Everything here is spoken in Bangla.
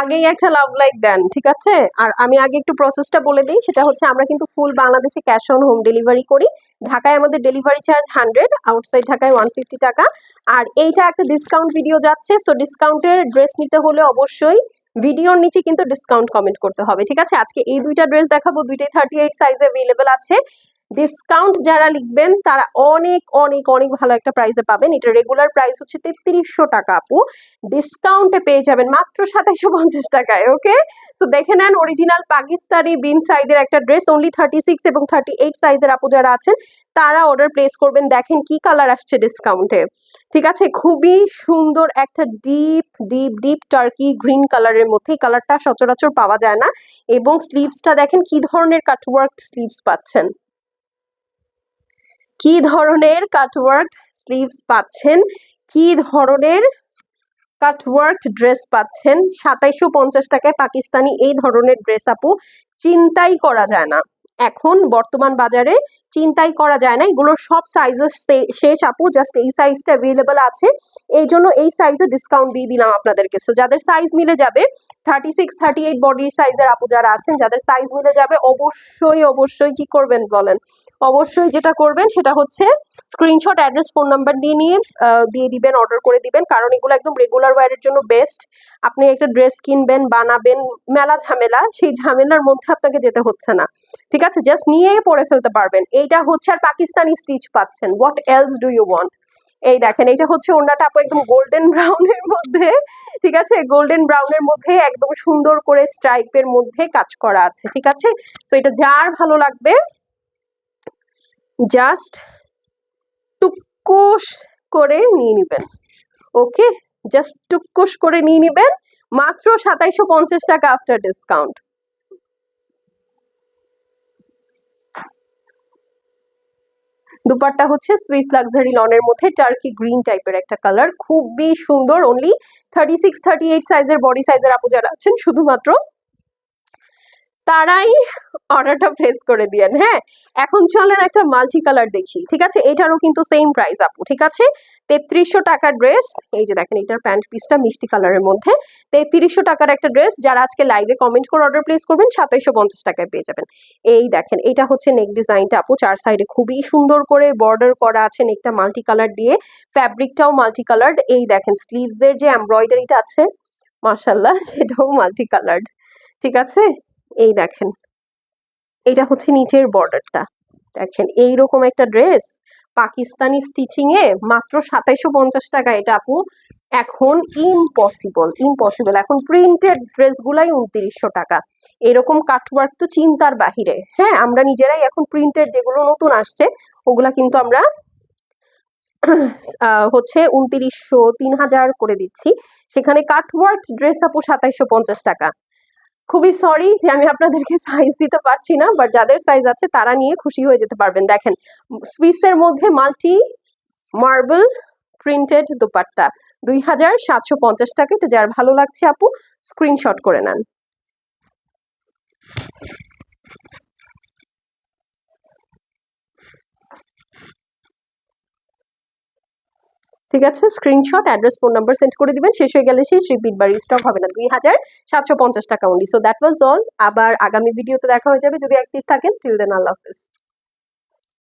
আগেই একটা লাভ লাইক দেন, ঠিক আছে? আর আমি আগে একটু প্রসেসটা বলে দিই, সেটা হচ্ছে আমরা কিন্তু ফুল বাংলাদেশে ক্যাশ অন হোম ডেলিভারি করি। ঢাকায় আমাদের ডেলিভারি চার্জ হান্ড্রেড আউটসাইড ঢাকায় ওয়ান ফিফটি টাকা। আর এইটা একটা ডিসকাউন্ট ভিডিও যাচ্ছে সো ডিসকাউন্টের ড্রেস নিতে হলে অবশ্যই ভিডিওর নিচে কিন্তু ডিসকাউন্ট কমেন্ট করতে হবে, ঠিক আছে? আজকে এই দুইটা ড্রেস দেখাবো, দুইটাই থার্টি এইট সাইজে অ্যাভেলেবেল আছে। ডিসকাউন্ট যারা লিখবেন, তারা অনেক অনেক অনেক ভালো একটা প্রাইসে পাবেন। এটা রেগুলার প্রাইস হচ্ছে তেত্রিশশো টাকা আপু। ডিসকাউন্টে পেয়ে যাবেন মাত্র সাতাইশো পঞ্চাশ টাকায় ওকে সো দেখে নেন অরিজিনাল পাকিস্তানি বিন সাইজের একটা ড্রেস অনলি থার্টি সিক্স এবং থার্টি এইট সাইজের আপু যারা আছেন, তারা অর্ডার প্লেস করবেন। দেখেন কি কালার আসছে ডিসকাউন্টে ঠিক আছে? খুবই সুন্দর একটা deep deep deep turkey green কালারের মধ্যে এই কালারটা সচরাচর পাওয়া যায় না। এবং স্লিভসটা দেখেন কি ধরনের কাটওয়ার্ক স্লিভস পাচ্ছেন। কি ধরনের কাটওয়ার্ক স্লিভস পাচ্ছেন? কি ধরনের কাটওয়ার্ক ড্রেস পাচ্ছেন? সাতাইশো পঞ্চাশ টাকায় পাকিস্তানি এই ধরনের ড্রেস আপু, চিন্তাই করা যায় না। এখন বর্তমান বাজারে চিন্তাই করা যায় না। এগুলোর সব সাইজের শেষ আপু জাস্ট এই সাইজটা অ্যাভেলেবেল আছে। এই জন্য এই সাইজে ডিসকাউন্ট দিয়ে দিলাম আপনাদেরকে। সো যাদের সাইজ মিলে যাবে থার্টি সিক্স থার্টি এইট বডির সাইজের আপু যারা আছেন, যাদের সাইজ মিলে যাবে, অবশ্যই অবশ্যই কি করবেন বলেন? অবশ্যই যেটা করবেন সেটা হচ্ছে স্ক্রিনশট অ্যাড্রেস ফোন নাম্বার দিয়ে নিয়ে দিয়ে দিবেন অর্ডার করে দিবেন। কারণ এগুলো একদম রেগুলার ওয়ারের জন্য বেস্ট আপনি একটা ড্রেস কিনবেন, বানাবেন, মেলা ঝামেলা, সেই ঝামেলার মধ্যে আপনাকে যেতে হচ্ছে না। ঠিক আছে? জাস্ট নিয়ে পরে ফেলতে পারবেন। এইটা হচ্ছে আর পাকিস্তানি স্টিচ পাচ্ছেন। What else do you want এই দেখেন এটা হচ্ছে ওনাটা আপু একদম গোল্ডেন ব্রাউনের মধ্যে। ঠিক আছে? গোল্ডেন ব্রাউনের মধ্যে একদম সুন্দর করে স্ট্রাইপের মধ্যে কাজ করা আছে। ঠিক আছে? তো এটা যার ভালো লাগবে জাস্ট টুকুস করে নিয়ে নেবেন। ওকে জাস্ট টুকুস করে নিয়ে নেবেন। মাত্র সাতাইশো পঞ্চাশ টাকা আফটার ডিসকাউন্ট দুপাট্টা হচ্ছে সুইস লাক্সারি লনের মধ্যে টার্কি গ্রিন টাইপের একটা কালার খুবই সুন্দর। Only thirty six thirty eight সাইজের বডি সাইজের আপু যারা আছেন, শুধুমাত্র তারাই অর্ডারটা প্লেস করে দিয়েন হ্যাঁ এখন চলেন একটা মাল্টি কালার দেখি, ঠিক আছে? এটারও কিন্তু সেম প্রাইস আপু, ঠিক আছে? তেত্রিশশো টাকার ড্রেস এই যে দেখেন, এটার প্যান্ট পিসটা মিষ্টি কালারের মধ্যে। তেত্রিশশো টাকার একটা ড্রেস যারা আজকে লাইভে কমেন্ট করে অর্ডার প্লেস করবেন সাতাইশশো পঞ্চাশ টাকায় পেয়ে যাবেন। এই দেখেন, এটা হচ্ছে নেক ডিজাইনটা আপু, চার সাইডে খুবই সুন্দর করে বর্ডার করা আছে নেকটা মাল্টি কালার দিয়ে। ফ্যাব্রিকটাও মাল্টি কালার্ড এই দেখেন স্লিভসের যে এমব্রয়ডারিটা আছে মাশাল্লাহ সেটাও মাল্টি কালার্ড ঠিক আছে? এই দেখেন। এটা হচ্ছে নিচের বর্ডারটা দেখেন, এইরকম একটা ড্রেস পাকিস্তানি স্টিচিং এ মাত্র সাতাইশো পঞ্চাশ টাকা এটা আপু। এখন ইম্পসিবল ইম্পসিবল এখন প্রিন্টেড ড্রেসগুলাই উনত্রিশশো টাকা। এরকম কাটওয়ার্ক তো চিন্তার বাহিরে। হ্যাঁ আমরা নিজেরাই এখন প্রিন্টেড যেগুলো নতুন আসছে, ওগুলা কিন্তু আমরা হচ্ছে উনত্রিশশো তিন হাজার করে দিচ্ছি। সেখানে কাটওয়ার্ক ড্রেস আপু সাতাইশো পঞ্চাশ টাকা। খুবই সরি যে আমি আপনাদেরকে সাইজ দিতে পারছি না বাট যাদের সাইজ আছে তারা নিয়ে খুশি হয়ে যেতে পারবেন। দেখেন সুইসের মধ্যে মাল্টি মার্বেল প্রিন্টেড দুপাট্টা। দুই হাজার সাতশো পঞ্চাশ টাকা যার ভালো লাগছে আপু স্ক্রিনশট করে নেন। ঠিক আছে? Screenshot address phone number send করে দিবেন। শেষ হয়ে গেলে সেই রিপিট বা স্টক হবে না। দুই হাজার সাতশো পঞ্চাশ টাকা only so that was all আবার আগামী ভিডিওতে দেখা হয়ে যাবে। যদি অ্যাক্টিভ থাকেন টিল দেন আল্লাহ হাফিজ।